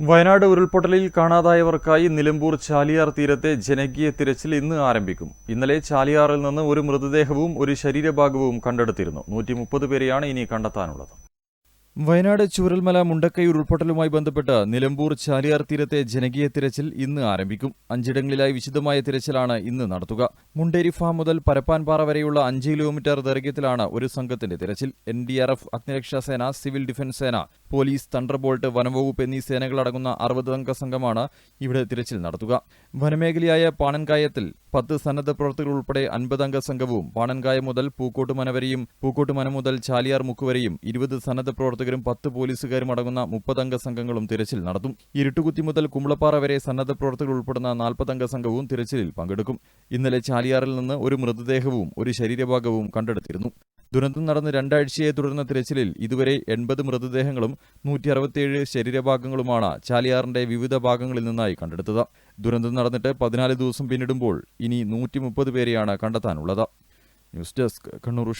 വയനാട് ഉരുൾപൊട്ടലിൽ കാണാതായവർക്കായി നിലമ്പൂർ ചാലിയാർ തീരത്തെ ജനകീയ തിരച്ചിൽ ഇന്ന് ആരംഭിക്കും. ഇന്നലെ ചാലിയാറിൽ നിന്ന് ഒരു മൃതദേഹവും ഒരു ശരീരഭാഗവും കണ്ടെടുത്തിരുന്നു. നൂറ്റി പേരെയാണ് ഇനി കണ്ടെത്താനുള്ളത്. വയനാട് ചൂരൽമല മുണ്ടക്കൈ ഉരുൾപൊട്ടലുമായി ബന്ധപ്പെട്ട് നിലമ്പൂർ ചാലിയാർ തീരത്തെ ജനകീയ തിരച്ചിൽ ഇന്ന് ആരംഭിക്കും. അഞ്ചിടങ്ങളിലായി വിശദമായ തിരച്ചിലാണ് ഇന്ന് നടത്തുക. മുണ്ടേരി ഫാം മുതൽ പരപ്പാൻപാറ വരെയുള്ള അഞ്ച് കിലോമീറ്റർ ദൈർഘ്യത്തിലാണ് ഒരു സംഘത്തിന്റെ തിരച്ചിൽ. എൻ ഡി ആർ എഫ് അഗ്നിരക്ഷാ സേന സിവിൽ ഡിഫൻസ് സേന പോലീസ് തണ്ടർബോൾട്ട് വനംവകുപ്പ് എന്നീ സേനകളടങ്ങുന്ന അറുപത് അംഗ സംഘമാണ് ഇവിടെ തിരച്ചിൽ നടത്തുക. വനമേഖലയായ പാണൻകായത്തിൽ പത്ത് സന്നദ്ധ പ്രവർത്തകർ ഉൾപ്പെടെ അൻപതംഗ സംഘവും പാണൻകായ മുതൽ പൂക്കോട്ടുമന വരെയും പൂക്കോട്ടുമന മുതൽ ചാലിയാർ മുക്ക് വരെയും ഇരുപത് സന്നദ്ധ പ്രവർത്തകരും പത്ത് പോലീസുകാരും അടങ്ങുന്ന മുപ്പതംഗ സംഘങ്ങളും തിരച്ചിൽ നടത്തും. ഇരുട്ടുകുത്തി മുതൽ കുമ്പളപ്പാറ വരെ സന്നദ്ധ പ്രവർത്തകർ ഉൾപ്പെടുന്ന നാൽപ്പതംഗ സംഘവും തിരച്ചിലിൽ പങ്കെടുക്കും. ഇന്നലെ ചാലിയാറിൽ നിന്ന് ഒരു മൃതദേഹവും ഒരു ശരീരഭാഗവും കണ്ടെടുത്തിരുന്നു. ദുരന്തം നടന്ന് രണ്ടാഴ്ചയെ തുടർന്ന തിരച്ചിലിൽ ഇതുവരെ എൺപത് മൃതദേഹങ്ങളും നൂറ്റി അറുപത്തിയേഴ് ശരീരഭാഗങ്ങളുമാണ് ചാലിയാറിന്റെ വിവിധ ഭാഗങ്ങളിൽ നിന്നായി കണ്ടെടുത്തത്. ദുരന്തം നടന്നിട്ട് പതിനാല് ദിവസം പിന്നിടുമ്പോൾ ഇനി നൂറ്റി മുപ്പത് പേരെയാണ് കണ്ടെത്താനുള്ളത്. News desk Kannur